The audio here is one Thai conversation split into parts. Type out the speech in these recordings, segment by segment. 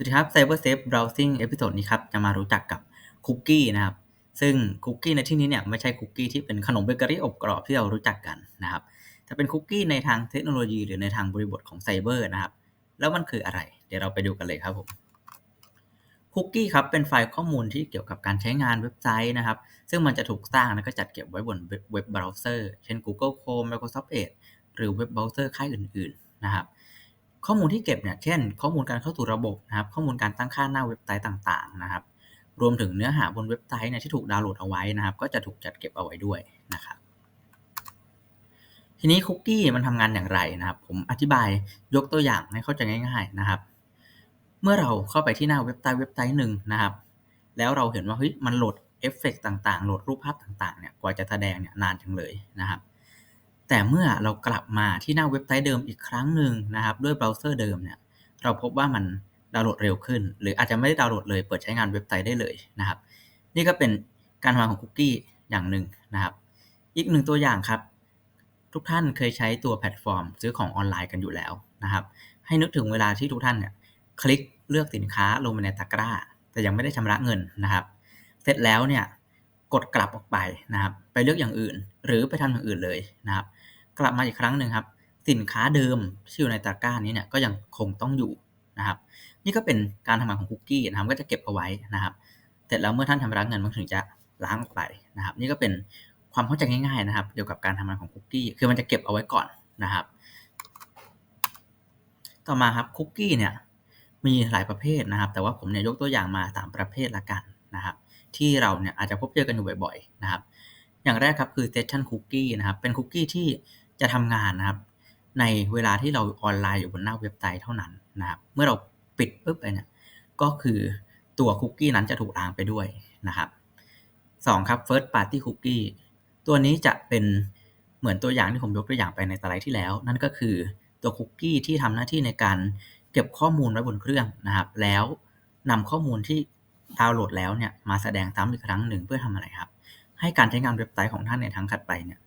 วัสดีครับ Cyber Safe Browsing เอพิโซดนี้ครับจะมารู้จักกับคุกกี้นะครับ ซึ่งคุกกี้ในที่นี้เนี่ยไม่ใช่คุกกี้ที่เป็นขนมเบเกอรี่อบกรอบที่เรารู้จักกันนะครับแต่เป็นคุกกี้ในทางเทคโนโลยี หรือในทางบริบทของไซเบอร์นะครับ แล้วมันคืออะไร เดี๋ยวเราไปดูกันเลยครับผมคุกกี้ครับเป็นไฟล์ข้อมูลที่เกี่ยวกับการใช้งานเว็บไซต์นะครับ ซึ่งมันจะถูกสร้างแล้วก็จัดเก็บไว้บนเว็บเบราว์เซอร์ เช่น Google Chrome Microsoft Edge หรือเว็บเบราว์เซอร์ค่ายอื่น ๆ นะครับ ข้อมูลที่เก็บเนี่ย เช่น ข้อมูลการเข้าสู่ระบบนะครับ ข้อมูลการตั้งค่าหน้าเว็บไซต์ต่างๆ นะครับ รวมถึงเนื้อหาบนเว็บไซต์เนี่ยที่ถูกดาวน์โหลดเอาไว้นะครับ ก็จะถูกจัดเก็บเอาไว้ด้วยนะครับ ทีนี้คุกกี้มันทำงานอย่างไรนะครับ ผมอธิบายยกตัวอย่างให้เข้าใจง่าย ๆนะครับ เมื่อเราเข้าไปที่หน้าเว็บไซต์เว็บไซต์หนึ่งนะครับ แล้วเราเห็นว่าเฮ้ยมันโหลดเอฟเฟกต่างๆ โหลดรูปภาพต่างๆ เนี่ย กว่าจะแสดงเนี่ยนานจังเลยนะครับ แต่เมื่อเรากลับมาที่หน้าเว็บไซต์เดิมอีกครั้งหนึ่งนะครับ ด้วยเบราว์เซอร์เดิมเนี่ยเราพบว่ามันดาวน์โหลดเร็วขึ้น หรืออาจจะไม่ได้ดาวน์โหลดเลยเปิดใช้งานเว็บไซต์ได้เลยนะครับ นี่ก็เป็นการทำงานของคุกกี้อย่างหนึ่งนะครับ อีกหนึ่งตัวอย่างครับ ทุกท่านเคยใช้ตัวแพลตฟอร์ม ซื้อของออนไลน์กันอยู่แล้วนะครับ ให้นึกถึงเวลาที่ทุกท่านเนี่ยคลิกเลือกสินค้าลงไปในตะกร้า แต่ยังไม่ได้ชำระเงินนะครับ เสร็จแล้วเนี่ยกดกลับออกไปนะครับ ไปเลือกอย่างอื่น หรือไปทำอย่างอื่นเลยนะครับ กลับมาอีกครั้งหนึ่งครับ สินค้าเดิมที่อยู่ในตะกร้านี้เนี่ยก็ยังคงต้องอยู่นะครับ นี่ก็เป็นการทำงานของคุกกี้นะครับก็จะเก็บเอาไว้นะครับ เสร็จแล้วเมื่อท่านทำร้างเงินมันถึงจะล้างออกไปนะครับ นี่ก็เป็นความเข้าใจง่ายๆนะครับ เกี่ยวกับการทำงานของคุกกี้คือมันจะเก็บเอาไว้ก่อนนะครับ ต่อมาครับคุกกี้เนี่ยมีหลายประเภทนะครับ แต่ว่าผมเนี่ยยกตัวอย่างมาสามประเภทละกันนะครับ ที่เราเนี่ยอาจจะพบเจอกันอยู่บ่อยๆนะครับ อย่างแรกครับคือ session cookie นะครับ เป็นคุกกี้ที่ จะทำงานนะครับ ในเวลาที่เราออนไลน์อยู่บนหน้าเว็บไซต์เท่านั้นนะครับ เมื่อเราปิดปุ๊บไปเนี่ยก็คือตัวคุกกี้นั้นจะถูกล้างไปด้วยนะครับสองครับ first party cookie ตัวนี้จะเป็นเหมือนตัวอย่างที่ผมยกตัวอย่างไปในสไลด์ที่แล้ว นั่นก็คือตัวคุกกี้ที่ทำหน้าที่ในการเก็บข้อมูลไว้บนเครื่องนะครับ แล้วนำข้อมูลที่ดาวน์โหลดแล้วเนี่ยมาแสดงซ้ำอีกครั้งหนึ่งเพื่อทำอะไรครับ ให้การใช้งานเว็บไซต์ของท่านในทางถัดไปเนี่ย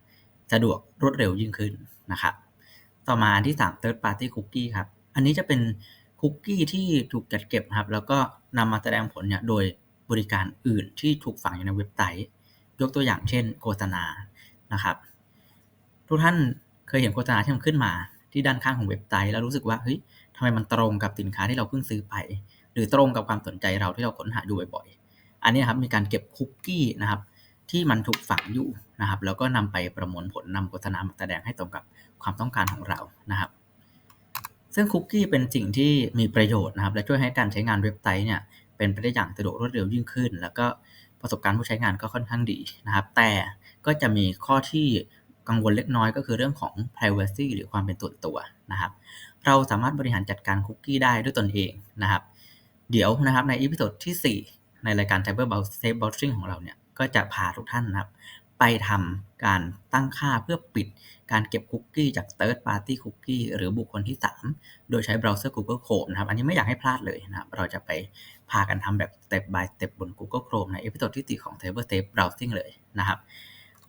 สะดวกรวดเร็วยิ่งขึ้นนะครับ ต่อมาอันที่ 3 third party cookie ครับ อันนี้จะเป็นคุกกี้ที่ถูกจัดเก็บครับ แล้วก็นำมาแสดงผลเนี่ยโดยบริการอื่นที่ถูกฝังอยู่ในเว็บไซต์ยกตัวอย่างเช่นโฆษณานะครับ ทุกท่านเคยเห็นโฆษณาที่มันขึ้นมาที่ด้านข้างของเว็บไซต์แล้วรู้สึกว่าเฮ้ยทำไมมันตรงกับสินค้าที่เราเพิ่งซื้อไป หรือตรงกับความสนใจเราที่เราค้นหาดูบ่อยๆอันนี้ครับมีการเก็บคุกกี้นะครับ ที่มันถูกฝังอยู่นะครับ แล้วก็นำไปประมวลผลนำโฆษณามาแสดงให้ตรงกับความต้องการของเรานะครับ ซึ่งคุกกี้เป็นสิ่งที่มีประโยชน์นะครับ และช่วยให้การใช้งานเว็บไซต์เนี่ยเป็นไปได้อย่างสะดวกรวดเร็วยิ่งขึ้น แล้วก็ประสบการณ์ผู้ใช้งานก็ค่อนข้างดีนะครับ แต่ก็จะมีข้อที่กังวลเล็กน้อยก็คือเรื่องของ privacy หรือความเป็นตัวตัวนะครับ เราสามารถบริหารจัดการคุกกี้ได้ด้วยตนเองนะครับ เดี๋ยวนะครับในอีพิโซดที่ 4 ในรายการ Cyber Safe Browsing ของเราเนี่ย ก็จะพาทุกท่านนะครับ ไปทำการตั้งค่าเพื่อปิดการเก็บคุกกี้จาก third party cookie หรือบุคคลที่ 3 โดยใช้เบราว์เซอร์ Google Chrome นะครับ อันนี้ไม่อยากให้พลาดเลยนะครับ เราจะไปพากันทำแบบ step by step บน Google Chrome ในเอพิโซดที่ 4 ของ Cyber Safe Browsing เลยนะครับ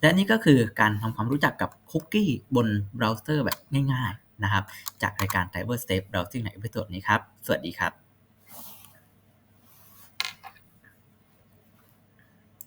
และนี่ก็คือการทำความรู้จักกับคุกกี้บนเบราว์เซอร์แบบง่าย ๆ นะครับ จากรายการ Cyber Safe Browsing ในเอพิโซดนี้ครับ สวัสดีครับ